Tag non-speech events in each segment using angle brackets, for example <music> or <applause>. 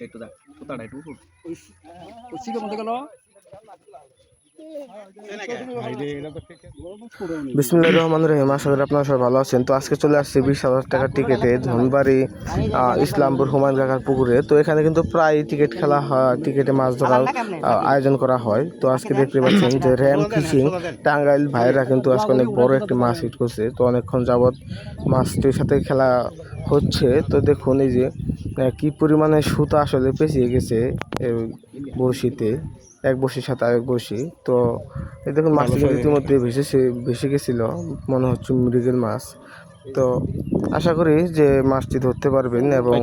টিপটা একটু দেখ কোথাটা একটু মধ্যে গেল বিসমুল্লাহ রহমান রহিম আশা করি আপনারা সবাই ভালো আছেন। তো আজকে চলে আসছে বিশ হাজার টাকার টিকিটে ধনবাড়ি ইসলামপুর হুমায়ুন কাকার পুকুরে। তো এখানে কিন্তু প্রায় টিকিট খেলা হয় টিকিটে মাছ ধরার আয়োজন করা হয়। তো আজকে দেখতে পাচ্ছেন যে র্যাম ফিশিং টাঙ্গাইল ভাইরা কিন্তু আজকে অনেক বড় একটি মাছ হিট করছে। তো অনেকক্ষণ যাবৎ মাছটির সাথে খেলা হচ্ছে। তো দেখুন এই যে কি পরিমাণে সুতা আসলে পেঁচিয়ে গেছে বড়শিতে এক বড়শির সাথে আরেক বড়শি। তো এই দেখুন মাছটি কিন্তু ইতিমধ্যে ভেসেছে ভেসে গেছিল মনে হচ্ছে মৃগের মাছ। তো আশা করি যে মাছটি ধরতে পারবেন এবং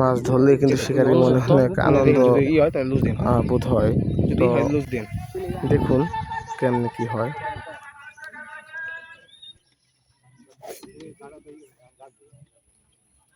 মাছ ধরলে কিন্তু শিকারের মনে অনেক আনন্দ হয় বোধ হয়। তো দেখুন কেমনে কি হয়।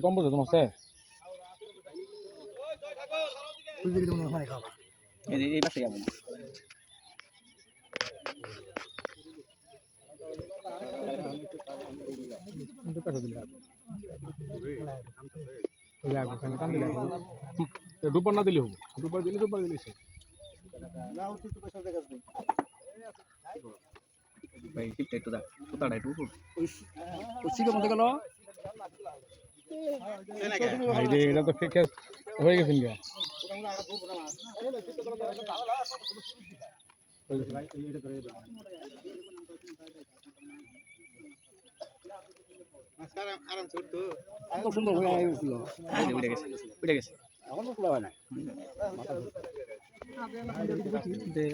কম বুঝো তোমার স্যার এই এই পাশে যাব দুবার না দিলে হব দুবার দিলে দুবার দিলে ভাই একটু দেখ কোথাটা একটু উপর ওইদিকে মধ্যে গেল ভাই রে, এটা তো ফেক হয়ে গেছে গা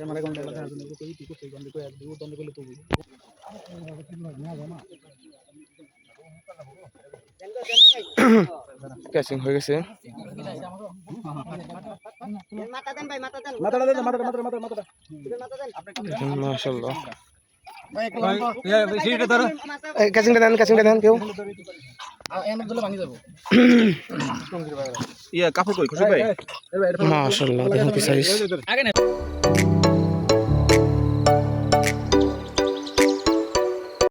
আমার এখন দেখা যায় না কই ঠিক আছে গন্ধ কই এক দু গন্ধ করলে তো <coughs> ক্যাচিং হয়ে গেছে। মাশাল্লাহ ক্যাচিংটা দেন ক্যাচিংটা দেন কেউ। ইয়া কাপড় কই খুশি ভাই? মাশাল্লাহ দেখুন কি সাইজ আগে না